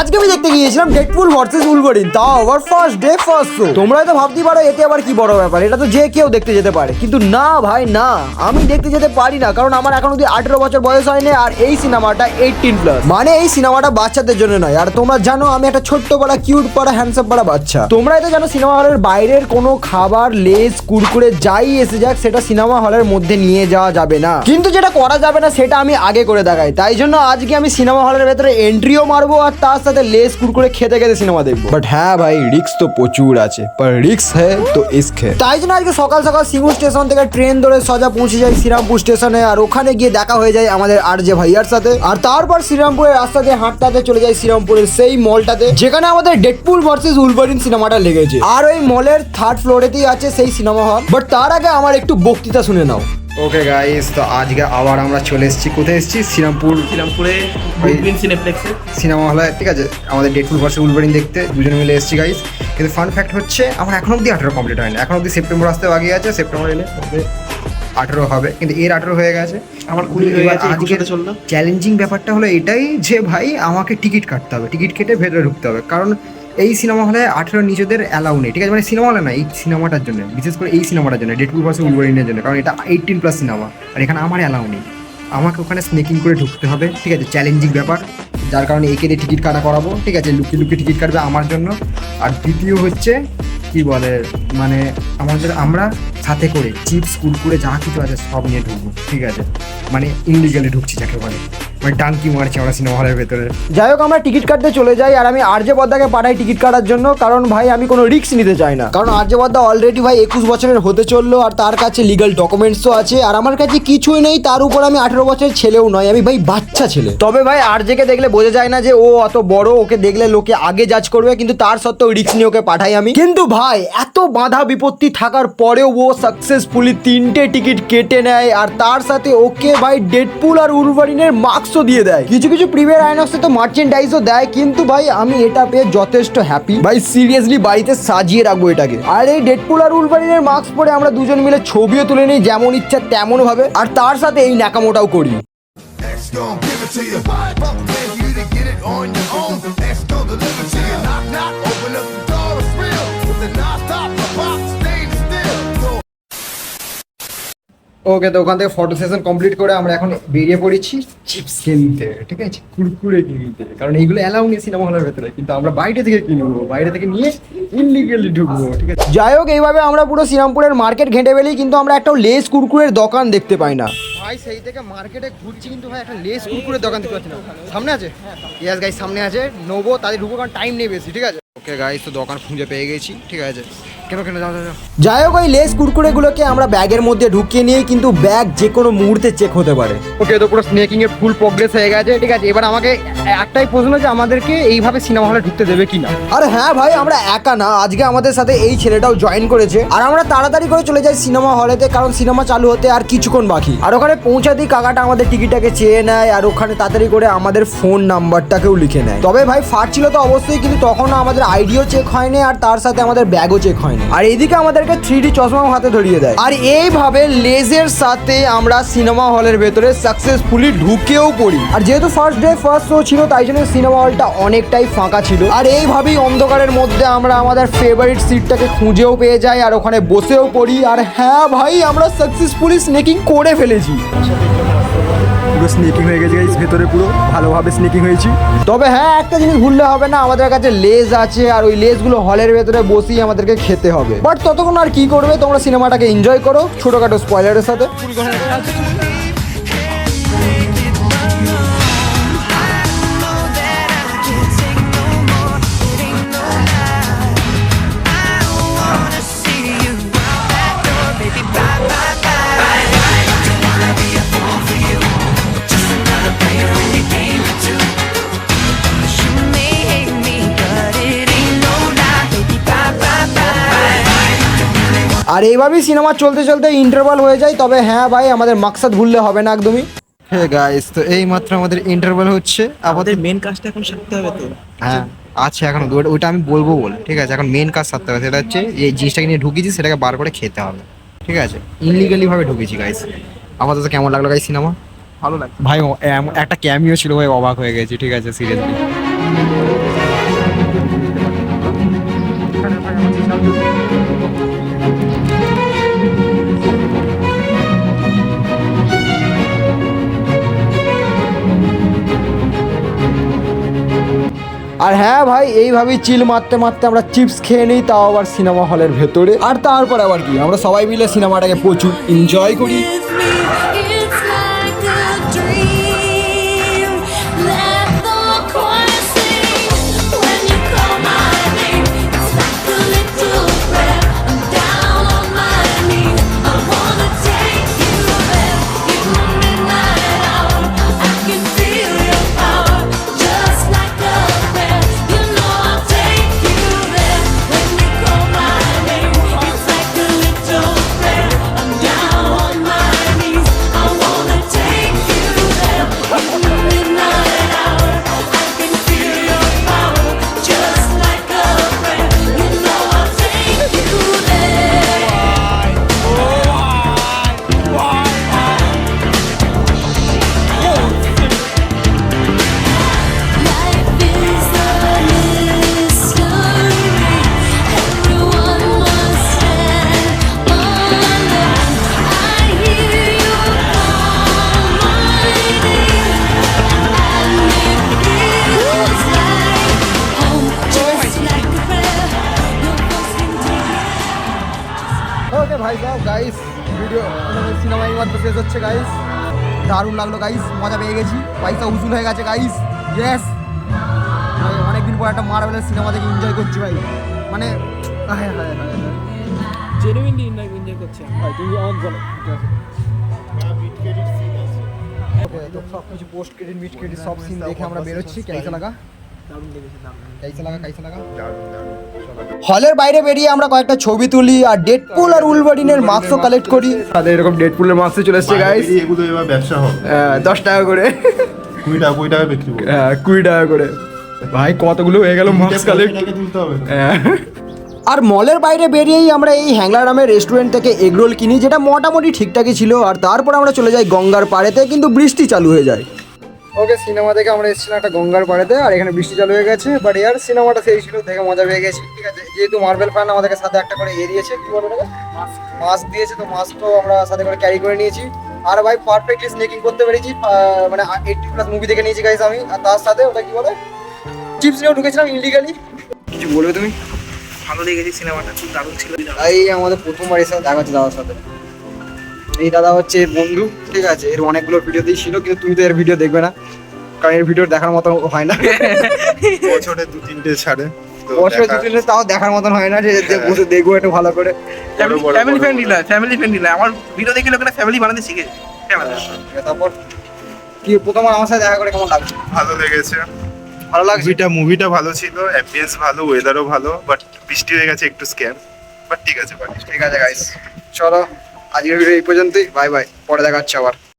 আজকে আমি দেখতে গিয়েছিলাম ডেডপুল ভার্সেস উলভারিন তাও আবার ফার্স্ট ডে ফার্স্ট শো তোমরা হয়তো ভাবতেই পারো এতে আবার কি বড় ব্যাপার? এটা তো যে কেউ দেখতে যেতে পারে। কিন্তু না ভাই, না। আমি দেখতে যেতে পারি না, কারণ আমার এখন অব্দি আঠেরো বছর বয়স হয়নি, আর এই সিনেমাটা এইটিন প্লাস মানে এই সিনেমাটা বাচ্চাদের জন্য নয়। আর তোমরা জানো, আমি একটা ছোট্ট পাড়া কিউট পাড়া হ্যান্ডসাম পাড়া বাচ্চা। তোমরা এটা জানো, সিনেমা হলের বাইরের কোনো খাবার লেস কুরকুরে যাই এসে যাক, সেটা সিনেমা হলের মধ্যে নিয়ে যাওয়া যাবে না। কিন্তু যেটা করা যাবে না, সেটা আমি আগে করে দেখাই। তাই জন্য আজকে আমি সিনেমা হলের ভেতরে এন্ট্রিও মারবো, আর তার সাথে লেস কুরকুরে খেতে খেতে সিনেমা দেখব। বাট হ্যাঁ ভাই রিক্স তো প্রচুর আছে। পর রিক্স হ্যাঁ তো ইস্ক হ্যাঁ। তাই জন্য আজকে সকাল সকাল সিঙ্গুর স্টেশন থেকে ট্রেন ধরে সজা পৌঁছে যাই শ্রীরামপুর স্টেশনে আর ওখানে গিয়ে দেখা হয়ে যায় আমাদের আর যে ভাইয়ার সাথে। আর তারপর শ্রীরামপুরের রাস্তা দিয়ে হাঁটতে চলে যাই শ্রীরামপুরের সেই মলটাতে যেখানে আমাদের ডেডপুল ভার্সেস উলভারিন সিনেমাটা লেগেছে। আর ওই মলের থার্ড ফ্লোরেতেই আছে সেই সিনেমা হল বাট তার আগে আমার একটু বক্তৃতা শুনে নাও। ওকে গাইস তো আজকে আবার আমরা চলে এসেছি। কোথায় এসেছি শ্রীরামপুর। শ্রীরামপুরে গুডগ্রিন সিনেপ্লেক্সে সিনেমা হলে ঠিক আছে আমাদের ডেটফুল ভার্সেস উলভারিন দেখতে দুজনে মিলে এসেছি গাইস কিন্তু ফান ফ্যাক্ট হচ্ছে আমার এখন অবধি আঠেরো কমপ্লিট হয়নি। এখন অবধি সেপ্টেম্বর আসতে বাকি আছে সেপ্টেম্বর এলে আঠেরো হবে। কিন্তু এর আঠেরো হয়ে গেছে। আমার কুড়ি হয়ে গেছে একুশে চ্যালেঞ্জিং ব্যাপারটা হলো এটাই যে ভাই আমাকে টিকিট কাটতে হবে। টিকিট কেটে ভেতরে ঢুকতে হবে। কারণ এই সিনেমা হলে আঠেরো নিচেদের অ্যালাউ নেই। ঠিক আছে? মানে সিনেমা হলে না, এই সিনেমাটার জন্য, বিশেষ করে এই সিনেমাটার জন্য ডেটপুল ভার্সেস উলভারিনের জন্য, কারণ এটা এইটিন প্লাস সিনেমা। আর এখানে আমার অ্যালাউ নেই। আমাকে ওখানে স্নেকিং করে ঢুকতে হবে, ঠিক আছে? চ্যালেঞ্জিং ব্যাপার। যার কারণে একে দিয়ে টিকিট কাটা করাবো, ঠিক আছে? লুকিয়ে লুকিয়ে টিকিট কাটবে আমার জন্য। আর দ্বিতীয় হচ্ছে, কি বলে মানে আমাদের, আমরা সাথে করে চিপস কুরকুরে যা কিছু আছে সব নিয়ে ঢুকবো, ঠিক আছে? মানে ইনলিগালি ঢুকছি যাকে বলে। মানে ডাঙ্কি মারছি আমরা সিনেমা হলের ভেতরে। যাই হোক, আমরা টিকিট কাটতে চলে যাই আর আমি আরজে পদ্মাকে পাঠাই টিকিট কাটার জন্য, কারণ ভাই আমি কোনো রিস্ক নিতে চাই না। কারণ আরজে পদ্মা অলরেডি ভাই একুশ বছরের হতে চলল আর তার কাছে লিগাল ডকুমেন্টসও আছে। আর আমার কাছে কিছুই নেই, তার উপর আমি আঠেরো বছরের ছেলেও নয়, আমি ভাই বাচ্চা ছেলে। তবে ভাই আরজেকে দেখলে বোঝা যায় না যে ও অত বড়, ওকে দেখলে লোকে আগে জাজ করবে, কিন্তু তার সত্ত্বেও রিস্ক নিয়ে ওকে পাঠাই আমি। কিন্তু ভাই, এত বাধা বিপত্তি থাকার পরেও ও সাকসেসফুলি তিনটে টিকিট কেটে নেয়। আর তার সাথে ওকে ভাই ডেডপুল আর উলভারিনের মার্কসও দিয়ে দেয়। কিছু কিছু প্রিমিয়ার আইনক্সে তো মার্চেন্ডাইজও দেয়, কিন্তু ভাই, আমি এটা পেয়ে যথেষ্ট হ্যাপি ভাই সিরিয়াসলি বাড়িতে সাজিয়ে রাখব এটাকে। আর এই ডেডপুল আর উলভারিনের মাস্ক পরে আমরা দুজন মিলে ছবিও তুলে নিই যেমন ইচ্ছা তেমন ভাবে আর তার সাথে এই ন্যাকামোটাও করি। Give it to you. To get it on your own. Deliver to ওকে তো ওখান থেকে ফটো সেশন কমপ্লিট করে আমরা এখন বেরিয়ে পড়েছি চিপস কিনতে ঠিক আছে? কুরকুরে কিনতে কারণ এইগুলো অ্যালাউ নেই সিনেমা হলের ভেতরে কিন্তু আমরা বাইরে থেকে কিনবো বাইরে থেকে নিয়ে ইনলিগালি ঢুকবো ঠিক আছে? যাই হোক এইভাবে আমরা পুরো শ্রীরামপুরের মার্কেট ঘেঁটে ফেলি কিন্তু আমরা একটা লেস কুরকুরের দোকান দেখতে পাই না। ভাই সেই থেকে মার্কেটে ঘুরছি কিন্তু ভাই একটা লেস কুরকুরের দোকান দেখতে পাচ্ছি না। সামনে আছে? ইয়াস গাইস সামনে আছে। নেব তাদের ঢুকবো কারণ টাইম নেই বেশি ঠিক আছে? ওকে গাইস তো দোকান খুঁজে পেয়ে গেছি ঠিক আছে? কেন কেন যাও যাও যাও। যাই হোক ওই লেস কুরকুরেগুলোকে আমরা ব্যাগের মধ্যে ঢুকিয়ে নিয়ে কিন্তু ব্যাগ যে কোনো মুহূর্তে চেক হতে পারে। ওকে তো পুরো স্নেকিং এর ফুল প্রোগ্রেস হয়ে গেছে ঠিক আছে? এবার আমাকে একটাই প্রশ্ন যে আমাদেরকে এইভাবে সিনেমা হলে ঢুকতে দেবে কিনা? আর হ্যাঁ ভাই আমরা একা না আজকে আমাদের সাথে এই ছেলেটাও জয়েন করেছে। আর আমরা তাড়াতাড়ি করে চলে যাই সিনেমা হলেতে কারণ সিনেমা চালু হতে আর কিছুক্ষণ বাকি। আর ওখানে পৌঁছাতেই কাকাটা আমাদের টিকিটটাকে চেয়ে নেয় আর ওখানে তাড়াতাড়ি করে আমাদের ফোন নাম্বারটাকেও লিখে নেয়। তবে ভাই ফাট ছিল তো অবশ্যই কিন্তু তখনও আমাদের আইডিও চেক হয়নি আর তার সাথে আমাদের ব্যাগও চেক হয়নি। আর এদিকে আমাদেরকে থ্রি ডি চশমাও হাতে ধরিয়ে দেয়। আর এইভাবে লেজের সাথে আমরা সিনেমা হলের ভেতরে সাকসেসফুলি ঢুকেও পড়ি। আর যেহেতু ফার্স্ট ডে ফার্স্ট শো ছিল, তাই জন্য সিনেমা হলটা অনেকটাই ফাঁকা ছিল। আর এইভাবেই অন্ধকারের মধ্যে আমরা আমাদের ফেভারিট সিটটাকে খুঁজেও পেয়ে যাই, আর ওখানে বসেও পড়ি। আর হ্যাঁ ভাই, আমরা সাকসেসফুলি স্নেকিং করে ফেলেছি। স্নেকিং হয়ে গেছে গাইস ভেতরে পুরো ভালোভাবে স্নেকিং হয়েছি। তবে হ্যাঁ একটা জিনিস ভুললে হবে না, আমাদের কাছে লেজ আছে, আর ওই লেজগুলো হলের ভেতরে বসেই আমাদেরকে খেতে হবে। বাট ততক্ষণ আর কি করবে, তোমরা সিনেমাটাকে এনজয় করো, ছোটখাটো স্পয়লারের সাথে। আর এইভাবেই সিনেমা চলতে চলতে ইন্টারভাল হয়ে যায় তবে হ্যাঁ ভাই আমাদের মাকসাদ ভুললে হবে না একদমই। হ্যাঁ গাইস তো এই মাত্র আমাদের ইন্টারভেল হচ্ছে। আমাদের মেন কাজটা এখন সারতে হবে তো। হ্যাঁ আছে এখন ওটা- ওইটা আমি বলব বলে ঠিক আছে? এখন মেন কাজ সারতে হবে। সেটা হচ্ছে এই জিনিসটাকে নিয়ে ঢুকিয়েছি সেটাকে বার করে খেতে হবে। ঠিক আছে? ইনলিগালি ভাবে ঢুকেছি গাইস আমাদের তো কেমন লাগল গাইস সিনেমা? ভালো লাগে ভাই একটা ক্যামিও ছিল ভাই অবাক হয়ে গেছি ঠিক আছে সিরিয়াসলি আর হ্যাঁ ভাই এইভাবেই চিল মারতে মারতে আমরা চিপস খেয়ে নিই তাও আবার সিনেমা হলের ভেতরে। আর তারপর আবার কি? আমরা সবাই মিলে সিনেমাটাকে প্রচুর এনজয় করি। ওকে ভাই সাহেব গাইস ভিডিও সিনেমা এইমাত্র শেষ হচ্ছে গাইস দারুণ লাগল গাইস মজা পেয়ে গেছি। পয়সা উসুল হয়ে গেছে গাইস ইয়েস অনেকদিন পর একটা মার্বেলের সিনেমা দেখে এনজয় করছি ভাই। মানে হায় হায়। জেনুইনলি এনজয় করছে ভাই তুমি বলো সব কিছু পোস্ট ক্রেডিট মিড ক্রেডিট সব সিন দেখে আমরা বেরোচ্ছি কেসা লাগা? হলের বাইরে বেরিয়ে আমরা কয়েকটা ছবি তুলি আর ডেডপুল আর উলভারিনের মাস্কও কালেক্ট করি। তাদের এরকম ডেডপুলের মাস্ক চলে এসেছে গাইস এগুলো এবার ব্যবসা হবে। দশ টাকা করে। কুড়ি টাকা কুড়ি টাকা বিক্রি করব। হ্যাঁ, কুড়ি টাকা করে। ভাই কতগুলো হয়ে গেল মাস্ক কালেক্ট তুলতে হবে। তো। আর মলের বাইরে বেরিয়েই আমরা এই হ্যাংলারামের রেস্টুরেন্ট থেকে এগরোল কিনি যেটা মোটামুটি ঠিকঠাকই ছিল আর তারপর আমরা চলে যাই গঙ্গার পাড়েতে কিন্তু বৃষ্টি চালু হয়ে যায়। ওকে সিনেমা দেখে আমরা এসেছিলাম একটা গঙ্গার পাড়েতে আর এখানে বৃষ্টি চালু হয়ে গেছে বাট ইয়ার সিনেমাটা সেই ছিল দেখে মজা পেয়ে গেছি ঠিক আছে? যেহেতু মার্বেল ফ্যান আমাদেরকে সাথে একটা করে এ দিয়েছে কি বলে মাস্ক দিয়েছে তো মাস্কও আমরা সাথে করে ক্যারি করে নিয়েছি। আর ভাই পারফেক্টলি স্নেকিং করতে পেরেছি মানে এইটটি প্লাস মুভি দেখে নিয়েছি গাইস আমি আর তার সাথে ওটা কি বলে? চিপস নিয়েও ঢুকেছিলাম ইলিগালি কিছু বলবে তুমি? ভালো লেগেছে সিনেমাটা খুব দারুণ ছিল। এই আমাদের প্রথমবার এসে দেখা হচ্ছে দাদার সাথে। এই দাদা হচ্ছে বন্ধু ঠিক আছে? এর অনেকগুলো ভিডিওতেই ছিল কিন্তু তুমি তো এর ভিডিও দেখবে না কারণ এর ভিডিও দেখার মতো হয় না। বছরে দু তিনটে ছাড়ে তো অবশ্যই দেখা- দুটো তাও দেখার মতন হয় না যে যে বসে দেখব একটু ভালো করে। Family friendly. নয় ফ্যামিলি ফ্রেন্ডলি নয় আমার ভিডিও দেখে লোকেরা ফ্যামিলি বানাতে শিখেছে Family। তারপর কি প্রথমবার আমার সাথে দেখা করে কেমন লাগছে ভালো লেগেছে। ভালো লাগছে? মুভিটা মুভিটা ভালো ছিল অ্যাম্বিয়েন্স ভালো ওয়েদারও ভালো বাট বৃষ্টি হয়ে গেছে একটু স্ক্যাম বাট ঠিক আছে ঠিক আছে গাইস চলো। আজকের এই পর্যন্তই। বাই বাই পরে দেখা হচ্ছে আবার।